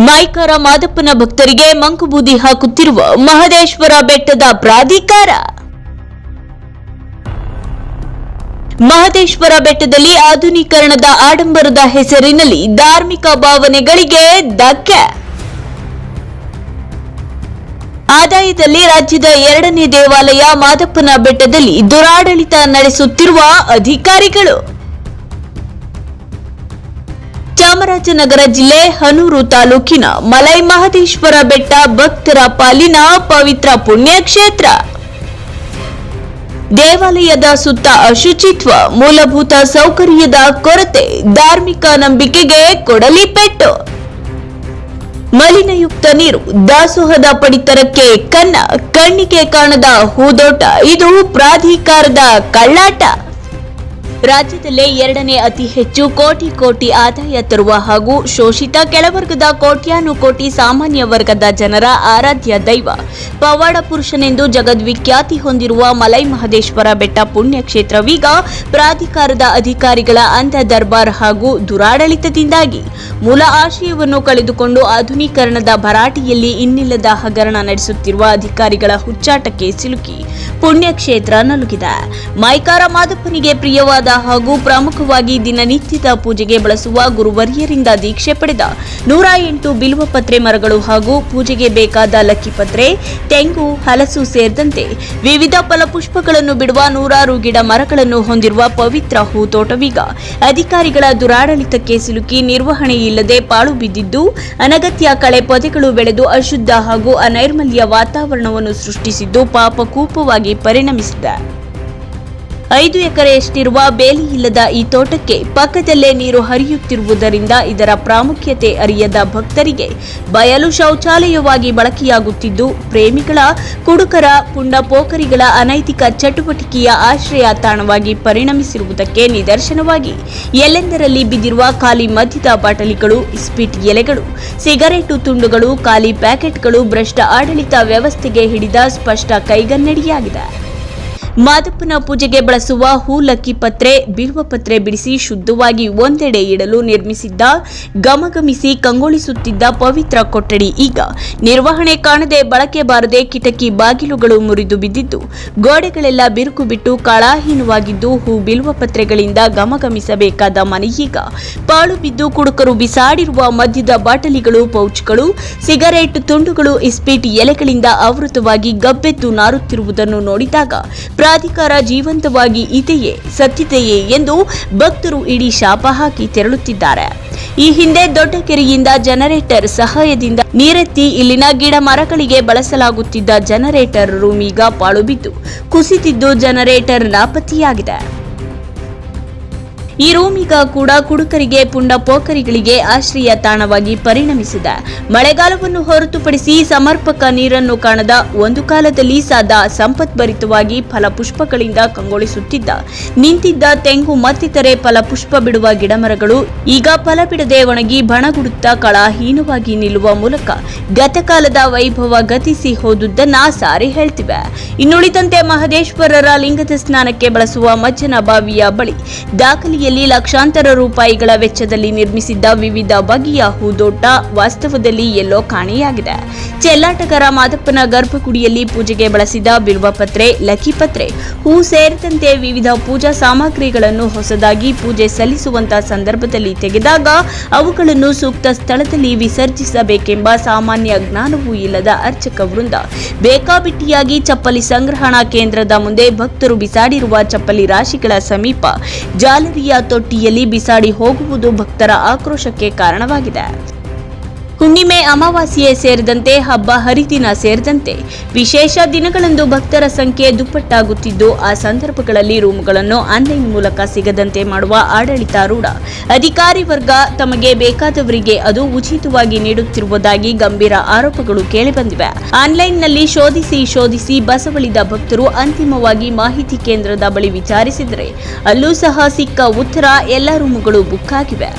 ಮೈಕಾರ ಮಾದಪ್ಪನ ಭಕ್ತರಿಗೆ ಮಂಕುಬೂದಿ ಹಾಕುತ್ತಿರುವ ಮಹದೇಶ್ವರ ಬೆಟ್ಟದ ಪ್ರಾಧಿಕಾರ. ಮಹದೇಶ್ವರ ಬೆಟ್ಟದಲ್ಲಿ ಆಧುನೀಕರಣದ ಆಡಂಬರದ ಹೆಸರಿನಲ್ಲಿ ಧಾರ್ಮಿಕ ಭಾವನೆಗಳಿಗೆ ಧಕ್ಕೆ. ಆದಾಯದಲ್ಲಿ ರಾಜ್ಯದ ಎರಡನೇ ದೇವಾಲಯ ಮಾದಪ್ಪನ ಬೆಟ್ಟದಲ್ಲಿ ದುರಾಡಳಿತ ನಡೆಸುತ್ತಿರುವ ಅಧಿಕಾರಿಗಳು. ಚಾಮರಾಜನಗರ ಜಿಲ್ಲೆ ಹನೂರು ತಾಲೂಕಿನ ಮಲೈ ಮಹದೇಶ್ವರ ಬೆಟ್ಟ ಭಕ್ತರ ಪಾಲಿನ ಪವಿತ್ರ ಪುಣ್ಯಕ್ಷೇತ್ರ. ದೇವಾಲಯದ ಸುತ್ತ ಅಶುಚಿತ್ವ, ಮೂಲಭೂತ ಸೌಕರ್ಯದ ಕೊರತೆ, ಧಾರ್ಮಿಕ ನಂಬಿಕೆಗೆ ಕೊಡಲಿ ಪೆಟ್ಟು ಮಲಿನಯುಕ್ತ ನೀರು, ದಾಸೋಹದ ಪಡಿತರಕ್ಕೆ ಕನ್ನ, ಕಣ್ಣಿಗೆ ಕಾಣದ ಹೂದೋಟ, ಇದು ಪ್ರಾಧಿಕಾರದ ಕಳ್ಳಾಟ. ರಾಜ್ಯದಲ್ಲೇ ಎರಡನೇ ಅತಿ ಹೆಚ್ಚು ಕೋಟಿ ಕೋಟಿ ಆದಾಯ ತರುವ ಹಾಗೂ ಶೋಷಿತ ಕೆಳವರ್ಗದ ಕೋಟ್ಯಾನುಕೋಟಿ ಸಾಮಾನ್ಯ ವರ್ಗದ ಜನರ ಆರಾಧ್ಯ ದೈವ. ಪವಾಡ ಪುರುಷನೆಂದು ಜಗದ್ವಿಖ್ಯಾತಿ ಹೊಂದಿರುವ ಮಲೈ ಮಹದೇಶ್ವರ ಬೆಟ್ಟ ಪುಣ್ಯಕ್ಷೇತ್ರವೀಗ ಪ್ರಾಧಿಕಾರದ ಅಧಿಕಾರಿಗಳ ಅಂಧ ದರ್ಬಾರ್ ಹಾಗೂ ದುರಾಡಳಿತದಿಂದಾಗಿ ಮೂಲ ಆಶಯವನ್ನು ಕಳೆದುಕೊಂಡು ಆಧುನೀಕರಣದ ಭರಾಟೆಯಲ್ಲಿ ಇನ್ನಿಲ್ಲದ ಹಗರಣ ನಡೆಸುತ್ತಿರುವ ಅಧಿಕಾರಿಗಳ ಹುಚ್ಚಾಟಕ್ಕೆ ಸಿಲುಕಿ ಪುಣ್ಯಕ್ಷೇತ್ರ ನಲುಗಿದೆ. ಮೈಕಾರ ಮಾದಪ್ಪನಿಗೆ ಪ್ರಿಯವಾದ ಹಾಗೂ ಪ್ರಮುಖವಾಗಿ ದಿನನಿತ್ಯದ ಪೂಜೆಗೆ ಬಳಸುವ ಗುರುವರ್ಯರಿಂದ ದೀಕ್ಷೆ ಪಡೆದ ನೂರ ಎಂಟು ಬಿಲ್ವಪತ್ರೆ ಮರಗಳು ಹಾಗೂ ಪೂಜೆಗೆ ಬೇಕಾದ ಲಕ್ಕಿಪತ್ರೆ ತೆಂಗು, ಹಲಸು ಸೇರಿದಂತೆ ವಿವಿಧ ಫಲಪುಷ್ಪಗಳನ್ನು ಬಿಡುವ ನೂರಾರು ಗಿಡ ಮರಗಳನ್ನು ಹೊಂದಿರುವ ಪವಿತ್ರ ಹೂತೋಟವೀಗ. ಅಧಿಕಾರಿಗಳ ದುರಾಡಳಿತಕ್ಕೆ ಸಿಲುಕಿ ನಿರ್ವಹಣೆ ಇಲ್ಲದೆ ಪಾಳು ಬಿದ್ದಿದ್ದು, ಅನಗತ್ಯ ಕಳೆ ಪೊದೆಗಳು ಬೆಳೆದು ಅಶುದ್ಧ ಹಾಗೂ ಅನೈರ್ಮಲ್ಯ ವಾತಾವರಣವನ್ನು ಸೃಷ್ಟಿಸಿದ್ದು ಪಾಪಕೂಪವಾಗಿ ಪರಿಣಮಿಸಿದೆ. ಐದು ಎಕರೆಯಷ್ಟಿರುವ ಬೇಲಿ ಇಲ್ಲದ ಈ ತೋಟಕ್ಕೆ ಪಕ್ಕದಲ್ಲೇ ನೀರು ಹರಿಯುತ್ತಿರುವುದರಿಂದ ಇದರ ಪ್ರಾಮುಖ್ಯತೆ ಅರಿಯದ ಭಕ್ತರಿಗೆ ಬಯಲು ಶೌಚಾಲಯವಾಗಿ ಬಳಕೆಯಾಗುತ್ತಿದ್ದು, ಪ್ರೇಮಿಗಳ, ಕುಡುಕರ, ಪುಂಡಪೋಖರಿಗಳ ಅನೈತಿಕ ಚಟುವಟಿಕೆಯ ಆಶ್ರಯ ತಾಣವಾಗಿ ಪರಿಣಮಿಸಿರುವುದಕ್ಕೆ ನಿದರ್ಶನವಾಗಿ ಎಲ್ಲೆಂದರಲ್ಲಿ ಬಿದ್ದಿರುವ ಖಾಲಿ ಮದ್ಯದ ಬಾಟಲಿಗಳು, ಸ್ಪಿಟ್ ಎಲೆಗಳು, ಸಿಗರೇಟು ತುಂಡುಗಳು, ಖಾಲಿ ಪ್ಯಾಕೆಟ್ಗಳು ಭ್ರಷ್ಟ ಆಡಳಿತ ವ್ಯವಸ್ಥೆಗೆ ಹಿಡಿದ ಸ್ಪಷ್ಟ ಕೈಗನ್ನಡಿಯಾಗಿದೆ. ಮಾದಪ್ಪನ ಪೂಜೆಗೆ ಬಳಸುವ ಹೂ ಲಕ್ಕಿ ಪತ್ರೆ, ಬಿಲ್ವ ಪತ್ರೆ ಬಿಡಿಸಿ ಶುದ್ಧವಾಗಿ ಒಂದೆಡೆ ಇಡಲು ನಿರ್ಮಿಸಿದ್ದ ಗಮಗಮಿಸಿ ಕಂಗೊಳಿಸುತ್ತಿದ್ದ ಪವಿತ್ರ ಕೊಠಡಿ. ಈಗ ನಿರ್ವಹಣೆ ಕಾಣದೆ ಬಳಕೆ ಬಾರದೆ ಕಿಟಕಿ ಬಾಗಿಲುಗಳು ಮುರಿದು ಬಿದ್ದಿದ್ದು, ಗೋಡೆಗಳೆಲ್ಲ ಬಿರುಕು ಬಿಟ್ಟು ಕಾಳಾಹೀನವಾಗಿದ್ದು ಹೂ ಬಿಲ್ವ ಪತ್ರೆಗಳಿಂದ ಗಮಗಮಿಸಬೇಕಾದ ಮನೆಯೀಗ ಪಾಳು ಬಿದ್ದು ಕುಡುಕರು ಬಿಸಾಡಿರುವ ಮದ್ಯದ ಬಾಟಲಿಗಳು, ಪೌಚ್ಗಳು, ಸಿಗರೇಟ್ ತುಂಡುಗಳು, ಇಸ್ಪೀಟ್ ಎಲೆಗಳಿಂದ ಆವೃತವಾಗಿ ಗಬ್ಬೆದ್ದು ನಾರುತ್ತಿರುವುದನ್ನು ನೋಡಿದಾಗ ಪ್ರಾಧಿಕಾರ ಜೀವಂತವಾಗಿ ಇದೆಯೇ, ಸತ್ತಿದೆಯೇ ಎಂದು ಭಕ್ತರು ಇಡೀ ಶಾಪ ಹಾಕಿ ತೆರಳುತ್ತಿದ್ದಾರೆ. ಈ ಹಿಂದೆ ದೊಡ್ಡ ಕೆರೆಯಿಂದ ಜನರೇಟರ್ ಸಹಾಯದಿಂದ ನೀರೆತ್ತಿ ಇಲ್ಲಿನ ಗಿಡ ಮರಗಳಿಗೆ ಬಳಸಲಾಗುತ್ತಿದ್ದ ಜನರೇಟರ್ ರೂಮ್ ಈಗ ಪಾಳು ಬಿದ್ದು ಕುಸಿತಿದ್ದು ಜನರೇಟರ್ ನಾಪತ್ತೆಯಾಗಿದೆ ಈ ರೂಮ್ ಈಗ ಕೂಡ ಕುಡುಕರಿಗೆ, ಪುಂಡ ಪೋಖರಿಗಳಿಗೆ ಆಶ್ರಯ ತಾಣವಾಗಿ ಪರಿಣಮಿಸಿದೆ. ಮಳೆಗಾಲವನ್ನು ಹೊರತುಪಡಿಸಿ ಸಮರ್ಪಕ ನೀರನ್ನು ಕಾಣದ ಒಂದು ಕಾಲದಲ್ಲಿ ಸದಾ ಸಂಪತ್ಭರಿತವಾಗಿ ಫಲಪುಷ್ಪಗಳಿಂದ ಕಂಗೊಳಿಸುತ್ತಿದ್ದ. ನಿಂತಿದ್ದ ತೆಂಗು ಮತ್ತಿತರೆ ಫಲಪುಷ್ಪ ಬಿಡುವ ಗಿಡಮರಗಳು ಈಗ ಫಲ ಬಿಡದೆ ಒಣಗಿ ಬಣಗುಡುತ್ತಾ ಕಳಾಹೀನವಾಗಿ ನಿಲ್ಲುವ ಮೂಲಕ ಗತಕಾಲದ ವೈಭವ ಗತಿಸಿ ಹೋದುದನ್ನ ಸಾರಿ ಹೇಳ್ತಿವೆ. ಇನ್ನುಳಿದಂತೆ ಮಹದೇಶ್ವರರ ಲಿಂಗದ ಸ್ನಾನಕ್ಕೆ ಬಳಸುವ ಮಜ್ಜನ ಬಾವಿಯ ಬಳಿ ದಾಖಲೆಯಲ್ಲಿ ಲಕ್ಷಾಂತರ ರೂಪಾಯಿಗಳ ವೆಚ್ಚದಲ್ಲಿ ನಿರ್ಮಿಸಿದ್ದ ವಿವಿಧ ಬಗೆಯ ಹೂದೋಟ ವಾಸ್ತವದಲ್ಲಿ ಎಲ್ಲೋ ಕಾಣೆಯಾಗಿದೆ. ಚೆಲ್ಲಾಟಗಾರ ಮಾದಪ್ಪನ ಗರ್ಭಗುಡಿಯಲ್ಲಿ ಪೂಜೆಗೆ ಬಳಸಿದ ಬಿಲ್ವಪತ್ರೆ ಲಕ್ಕಿಪತ್ರೆ ಹೂ ಸೇರಿದಂತೆ ವಿವಿಧ ಪೂಜಾ ಸಾಮಗ್ರಿಗಳನ್ನು ಹೊಸದಾಗಿ ಪೂಜೆ ಸಲ್ಲಿಸುವಂತಹ ಸಂದರ್ಭದಲ್ಲಿ ತೆಗೆದಾಗ ಅವುಗಳನ್ನು ಸೂಕ್ತ ಸ್ಥಳದಲ್ಲಿ ವಿಸರ್ಜಿಸಬೇಕೆಂಬ ಸಾಮಾನ್ಯ ಜ್ಞಾನವೂ ಇಲ್ಲದ ಅರ್ಚಕ ವೃಂದ. ಬೇಕಾಬಿಟ್ಟಿಯಾಗಿ ಚಪ್ಪಲಿ ಸಂಗ್ರಹಣಾ ಕೇಂದ್ರದ ಮುಂದೆ ಭಕ್ತರು ಬಿಸಾಡಿರುವ ಚಪ್ಪಲಿ ರಾಶಿಗಳ ಸಮೀಪ ಜಾಲರಿಯ ತೊಟ್ಟಿಯಲ್ಲಿ ಬಿಸಾಡಿ ಹೋಗುವುದು ಭಕ್ತರ ಆಕ್ರೋಶಕ್ಕೆ ಕಾರಣವಾಗಿದೆ. ಹುಣ್ಣಿಮೆ ಅಮಾವಾಸ್ಯೆ ಸೇರಿದಂತೆ ಹಬ್ಬ ಹರಿದಿನ ಸೇರಿದಂತೆ ವಿಶೇಷ ದಿನಗಳಂದು ಭಕ್ತರ ಸಂಖ್ಯೆ ದುಪ್ಪಟ್ಟಾಗುತ್ತಿದ್ದು, ಆ ಸಂದರ್ಭಗಳಲ್ಲಿ ರೂಮ್ಗಳನ್ನು ಆನ್ಲೈನ್ ಮೂಲಕ ಸಿಗದಂತೆ ಮಾಡುವ ಆಡಳಿತಾರೂಢ ಅಧಿಕಾರಿ ವರ್ಗ ತಮಗೆ ಬೇಕಾದವರಿಗೆ ಅದು ಉಚಿತವಾಗಿ ನೀಡುತ್ತಿರುವುದಾಗಿ ಗಂಭೀರ ಆರೋಪಗಳು ಕೇಳಿಬಂದಿವೆ. ಆನ್ಲೈನ್ನಲ್ಲಿ ಶೋಧಿಸಿ ಶೋಧಿಸಿ ಬಸವಳಿದ ಭಕ್ತರು ಅಂತಿಮವಾಗಿ ಮಾಹಿತಿ ಕೇಂದ್ರದ ಬಳಿ ವಿಚಾರಿಸಿದರೆ, ಅಲ್ಲೂ ಸಹ ಸಿಕ್ಕ ಉತ್ತರ ಎಲ್ಲ ರೂಮ್ಗಳು ಬುಕ್ ಆಗಿವೆ.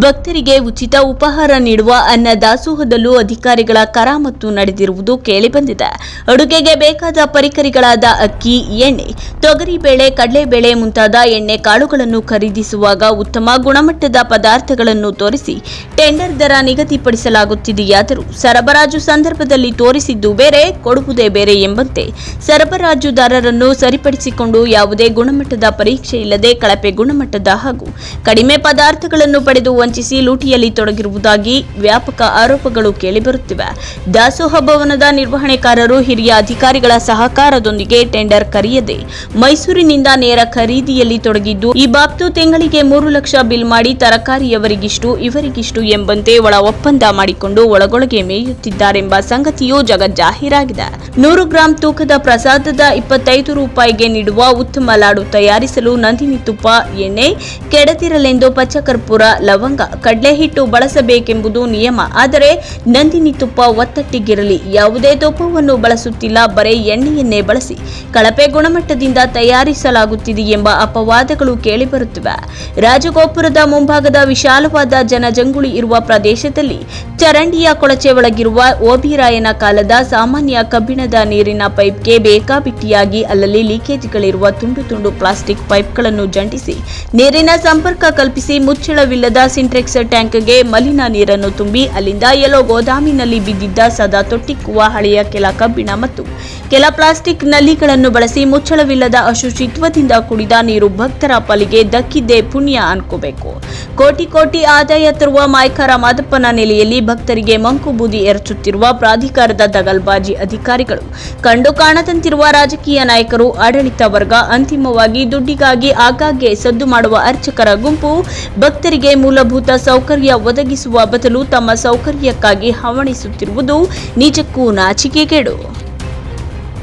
ಭಕ್ತರಿಗೆ ಉಚಿತ ಉಪಹಾರ ನೀಡುವ ಅನ್ನ ದಾಸೋಹದಲ್ಲೂ ಅಧಿಕಾರಿಗಳ ಕರಾಮತ್ತು ನಡೆದಿರುವುದು ಕೇಳಿಬಂದಿದೆ. ಅಡುಗೆಗೆ ಬೇಕಾದ ಪರಿಕರಿಗಳಾದ ಅಕ್ಕಿ, ಎಣ್ಣೆ, ತೊಗರಿ ತೊಗರಿಬೇಳೆ ಕಡಲೆಬೇಳೆ ಮುಂತಾದ ಎಣ್ಣೆ ಕಾಳುಗಳನ್ನು ಖರೀದಿಸುವಾಗ ಉತ್ತಮ ಗುಣಮಟ್ಟದ ಪದಾರ್ಥಗಳನ್ನು ತೋರಿಸಿ ಟೆಂಡರ್ ದರ ನಿಗದಿಪಡಿಸಲಾಗುತ್ತಿದೆಯಾದರೂ ಸರಬರಾಜು ಸಂದರ್ಭದಲ್ಲಿ ತೋರಿಸಿದ್ದು ಬೇರೆ, ಕೊಡುವುದೇ ಬೇರೆ ಎಂಬಂತೆ ಸರಬರಾಜುದಾರರನ್ನು ಸರಿಪಡಿಸಿಕೊಂಡು ಯಾವುದೇ ಗುಣಮಟ್ಟದ ಪರೀಕ್ಷೆ ಇಲ್ಲದೆ ಕಳಪೆ ಗುಣಮಟ್ಟದ ಹಾಗೂ ಕಡಿಮೆ ಪದಾರ್ಥಗಳನ್ನು ಪಡೆದು ವಂಚಿಸಿ ಲೂಟಿಯಲ್ಲಿ ತೊಡಗಿರುವುದಾಗಿ ವ್ಯಾಪಕ ಆರೋಪಗಳು ಕೇಳಿಬರುತ್ತಿವೆ. ದಾಸೋಹ ಭವನದ ನಿರ್ವಹಣೆಕಾರರು ಹಿರಿಯ ಅಧಿಕಾರಿಗಳ ಸಹಕಾರದೊಂದಿಗೆ ಟೆಂಡರ್ ಕರೆಯದೆ ಮೈಸೂರಿನಿಂದ ನೇರ ಖರೀದಿಯಲ್ಲಿ ತೊಡಗಿದ್ದು, ಈ ಬಾಬ್ತು ತಿಂಗಳಿಗೆ ಮೂರು ಲಕ್ಷ ಬಿಲ್ ಮಾಡಿ ತರಕಾರಿಯವರಿಗಿಷ್ಟು, ಇವರಿಗಿಷ್ಟು ಎಂಬಂತೆ ಒಳ ಒಪ್ಪಂದ ಮಾಡಿಕೊಂಡು ಒಳಗೊಳಗೆ ಮೇಯುತ್ತಿದ್ದಾರೆಂಬ ಸಂಗತಿಯು ಜಗಜ್ಜಾಹೀರಾಗಿದೆ ನೂರು ಗ್ರಾಂ ತೂಕದ ಪ್ರಸಾದದ ಇಪ್ಪತ್ತೈದು ರೂಪಾಯಿಗೆ ನೀಡುವ ಉತ್ತಮ ಲಾಡು ತಯಾರಿಸಲು ನಂದಿನಿ ತುಪ್ಪ, ಎಣ್ಣೆ, ಕೆಡದಿರಲೆಂದು ಪಚ್ಚಕರ್ಪೂರ, ಲವಂಗ ಕಡಲೆ ಹಿಟ್ಟು ಬಳಸಬೇಕೆಂಬುದು ನಿಯಮ. ಆದರೆ ನಂದಿನಿ ತುಪ್ಪ ಒತ್ತಟ್ಟಿಗಿರಲಿ. ಯಾವುದೇ ತುಪ್ಪವನ್ನು ಬಳಸುತ್ತಿಲ್ಲ. ಬರೇ ಎಣ್ಣೆಯನ್ನೇ ಬಳಸಿ ಕಳಪೆ ಗುಣಮಟ್ಟದಿಂದ ತಯಾರಿಸಲಾಗುತ್ತಿದೆ ಎಂಬ ಅಪವಾದಗಳು ಕೇಳಿಬರುತ್ತಿವೆ. ರಾಜಗೋಪುರದ ಮುಂಭಾಗದ ವಿಶಾಲವಾದ ಜನಜಂಗುಳಿ ಇರುವ ಪ್ರದೇಶದಲ್ಲಿ ಚರಂಡಿಯ ಕೊಳಚೆ ಒಳಗಿರುವ ಓಬಿರಾಯನ ಕಾಲದ ಸಾಮಾನ್ಯ ಕಬ್ಬಿಣದ ನೀರಿನ ಪೈಪ್ಗೆ ಬೇಕಾಬಿಟ್ಟಿಯಾಗಿ ಅಲ್ಲಲ್ಲಿ ಲೀಕೇಜ್ಗಳಿರುವ ತುಂಡು ತುಂಡು ಪ್ಲಾಸ್ಟಿಕ್ ಪೈಪ್ಗಳನ್ನು ಜಂಟಿಸಿ ನೀರಿನ ಸಂಪರ್ಕ ಕಲ್ಪಿಸಿ ಮುಚ್ಚಳವಿಲ್ಲದ ಸಿಂಟ್ರೆಕ್ಸ್ ಟ್ಯಾಂಕ್ಗೆ ಮಲಿನ ನೀರನ್ನು ತುಂಬಿ ಅಲ್ಲಿಂದ ಎಲ್ಲೋ ಗೋದಾಮಿನಲ್ಲಿ ಬಿದ್ದಿದ್ದ ಸದಾ ತೊಟ್ಟಿಕ್ಕುವ ಹಳೆಯ ಕೆಲ ಕಬ್ಬಿಣ ಮತ್ತು ಕೆಲ ಪ್ಲಾಸ್ಟಿಕ್ ನಲ್ಲಿಗಳನ್ನು ಬಳಸಿ ಮುಚ್ಚಳವಿಲ್ಲದ ಅಶುಚಿತ್ವದಿಂದ ಕುಡಿದ ನೀರು ಭಕ್ತರ ಪಾಲಿಗೆ ದಕ್ಕಿದ್ದೇ ಪುಣ್ಯ ಅನ್ಕೋಬೇಕು. ಕೋಟಿ ಕೋಟಿ ಆದಾಯ ತರುವ ಮಾಯಕರ ಮಾದಪ್ಪನ ನೆಲೆಯಲ್ಲಿ ಭಕ್ತರಿಗೆ ಮಂಕು ಬೂದಿ ಎರಚುತ್ತಿರುವ ಪ್ರಾಧಿಕಾರದ ದಗಲ್ಬಾಜಿ ಅಧಿಕಾರಿಗಳು, ಕಂಡು ಕಾಣದಂತಿರುವ ರಾಜಕೀಯ ನಾಯಕರು, ಆಡಳಿತ ವರ್ಗ ಅಂತಿಮವಾಗಿ ದುಡ್ಡಿಗಾಗಿ ಆಗಾಗ್ಗೆ ಸದ್ದು ಮಾಡುವ ಅರ್ಚಕರ ಗುಂಪು ಭಕ್ತರಿಗೆ ಮೂಲಭೂತ ಸೌಕರ್ಯ ಒದಗಿಸುವ ಬದಲು ತಮ್ಮ ಸೌಕರ್ಯಕ್ಕಾಗಿ ಹವಣಿಸುತ್ತಿರುವುದು ನಿಜಕ್ಕೂ ನಾಚಿಕೆಗೇಡು.